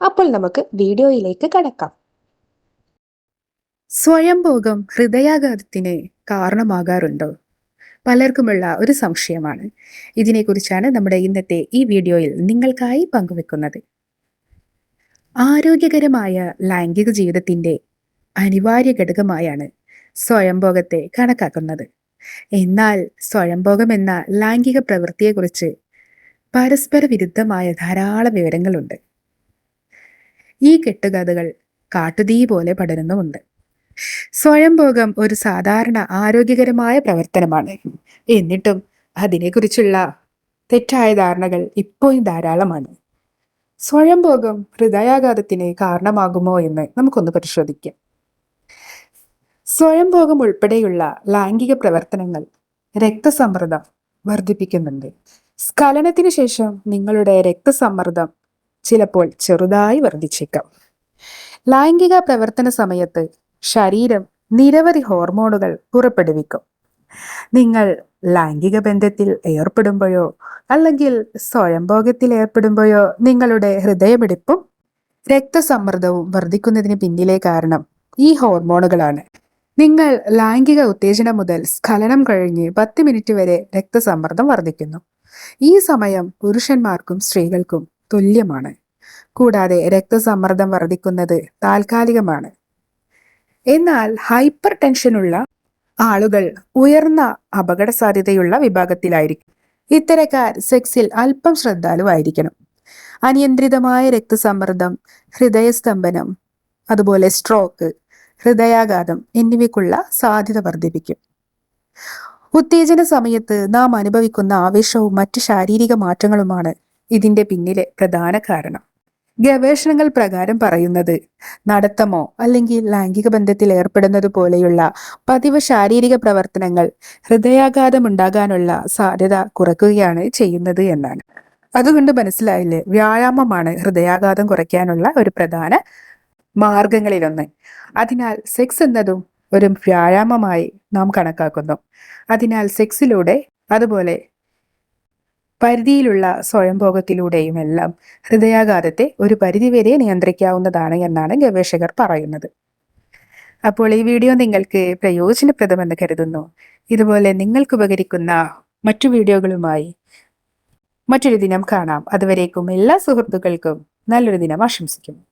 അപ്പോൾ നമുക്ക് വീഡിയോയിലേക്ക് കടക്കാം. സ്വയംഭോഗം ഹൃദയാഘാതത്തിന് കാരണമാകാറുണ്ടോ? പലർക്കുമുള്ള ഒരു സംശയമാണ്. ഇതിനെക്കുറിച്ചാണ് നമ്മുടെ ഇന്നത്തെ ഈ വീഡിയോയിൽ നിങ്ങൾക്കായി പങ്കുവെക്കുന്നത്. ആരോഗ്യകരമായ ലൈംഗിക ജീവിതത്തിന്റെ അനിവാര്യ ഘടകമായാണ് സ്വയംഭോഗത്തെ കണക്കാക്കുന്നത്. എന്നാൽ സ്വയംഭോഗം എന്ന ലൈംഗിക പ്രവൃത്തിയെക്കുറിച്ച് പരസ്പര വിരുദ്ധമായ ധാരാളം വിവരങ്ങളുണ്ട്. ഈ കെട്ടുകഥകൾ കാട്ടുതീ പോലെ പടരുന്നുമുണ്ട്. സ്വയംഭോഗം ഒരു സാധാരണ ആരോഗ്യകരമായ പ്രവർത്തനമാണ്. എന്നിട്ടും അതിനെക്കുറിച്ചുള്ള തെറ്റായ ധാരണകൾ ഇപ്പോഴും ധാരാളമാണ്. സ്വയംഭോഗം ഹൃദയാഘാതത്തിന് കാരണമാകുമോ എന്ന് നമുക്കൊന്ന് പരിശോധിക്കാം. സ്വയംഭോഗം ഉൾപ്പെടെയുള്ള ലൈംഗിക പ്രവർത്തനങ്ങൾ രക്തസമ്മർദ്ദം വർദ്ധിപ്പിക്കുന്നുണ്ട്. സ്ഖലനത്തിന് ശേഷം നിങ്ങളുടെ രക്തസമ്മർദ്ദം ചിലപ്പോൾ ചെറുതായി വർദ്ധിച്ചേക്കാം. ലൈംഗിക പ്രവർത്തന സമയത്ത് ശരീരം നിരവധി ഹോർമോണുകൾ പുറപ്പെടുവിക്കും. നിങ്ങൾ ലൈംഗിക ബന്ധത്തിൽ ഏർപ്പെടുമ്പോഴോ അല്ലെങ്കിൽ സ്വയംഭോഗത്തിൽ ഏർപ്പെടുമ്പോഴോ നിങ്ങളുടെ ഹൃദയമിടിപ്പും രക്തസമ്മർദ്ദവും വർദ്ധിക്കുന്നതിന് പിന്നിലെ കാരണം ഈ ഹോർമോണുകളാണ്. നിങ്ങൾ ലൈംഗിക ഉത്തേജനം മുതൽ സ്ഖലനം കഴിഞ്ഞ് പത്ത് മിനിറ്റ് വരെ രക്തസമ്മർദ്ദം വർദ്ധിക്കുന്നു. ഈ സമയം പുരുഷന്മാർക്കും സ്ത്രീകൾക്കും തുല്യമാണ്. കൂടാതെ രക്തസമ്മർദ്ദം വർദ്ധിക്കുന്നത് താൽക്കാലികമാണ്. എന്നാൽ ഹൈപ്പർ ടെൻഷനുള്ള ആളുകൾ ഉയർന്ന അപകട സാധ്യതയുള്ള വിഭാഗത്തിലായിരിക്കും. ഇത്തരക്കാർ സെക്സിൽ അല്പം ശ്രദ്ധാലുവായിരിക്കണം. അനിയന്ത്രിതമായ രക്തസമ്മർദ്ദം ഹൃദയസ്തംഭനം അതുപോലെ സ്ട്രോക്ക് ഹൃദയാഘാതം എന്നിവയ്ക്കുള്ള സാധ്യത വർദ്ധിപ്പിക്കും. ഉത്തേജന സമയത്ത് നാം അനുഭവിക്കുന്ന ആവേശവും മറ്റ് ശാരീരിക മാറ്റങ്ങളുമാണ് ഇതിന്റെ പിന്നിലെ പ്രധാന കാരണം. ഗവേഷണങ്ങൾ പ്രകാരം പറയുന്നത് നടത്തമോ അല്ലെങ്കിൽ ലൈംഗിക ബന്ധത്തിൽ ഏർപ്പെടുന്നത് പോലെയുള്ള പതിവ് ശാരീരിക പ്രവർത്തനങ്ങൾ ഹൃദയാഘാതം ഉണ്ടാകാനുള്ള സാധ്യത കുറയ്ക്കുകയാണ് ചെയ്യുന്നത് എന്നാണ്. അതുകൊണ്ട് മനസ്സിലായില്ലേ? വ്യായാമമാണ് ഹൃദയാഘാതം കുറയ്ക്കാനുള്ള ഒരു പ്രധാന മാർഗങ്ങളിലൊന്ന്. അതിനാൽ സെക്സ് എന്നതും ഒരു വ്യായാമമായി നാം കണക്കാക്കുന്നു. അതിനാൽ സെക്സിലൂടെ അതുപോലെ പരിധിയിലുള്ള സ്വയംഭോഗത്തിലൂടെയുമെല്ലാം ഹൃദയാഘാതത്തെ ഒരു പരിധിവരെ നിയന്ത്രിക്കാവുന്നതാണ് എന്നാണ് ഗവേഷകർ പറയുന്നത്. അപ്പോൾ ഈ വീഡിയോ നിങ്ങൾക്ക് പ്രയോജനപ്രദമെന്ന് കരുതുന്നു. ഇതുപോലെ നിങ്ങൾക്ക് ഉപകരിക്കുന്ന മറ്റു വീഡിയോകളുമായി മറ്റൊരു ദിനം കാണാം. അതുവരേക്കും എല്ലാ സുഹൃത്തുക്കൾക്കും നല്ലൊരു ദിനം ആശംസിക്കുന്നു.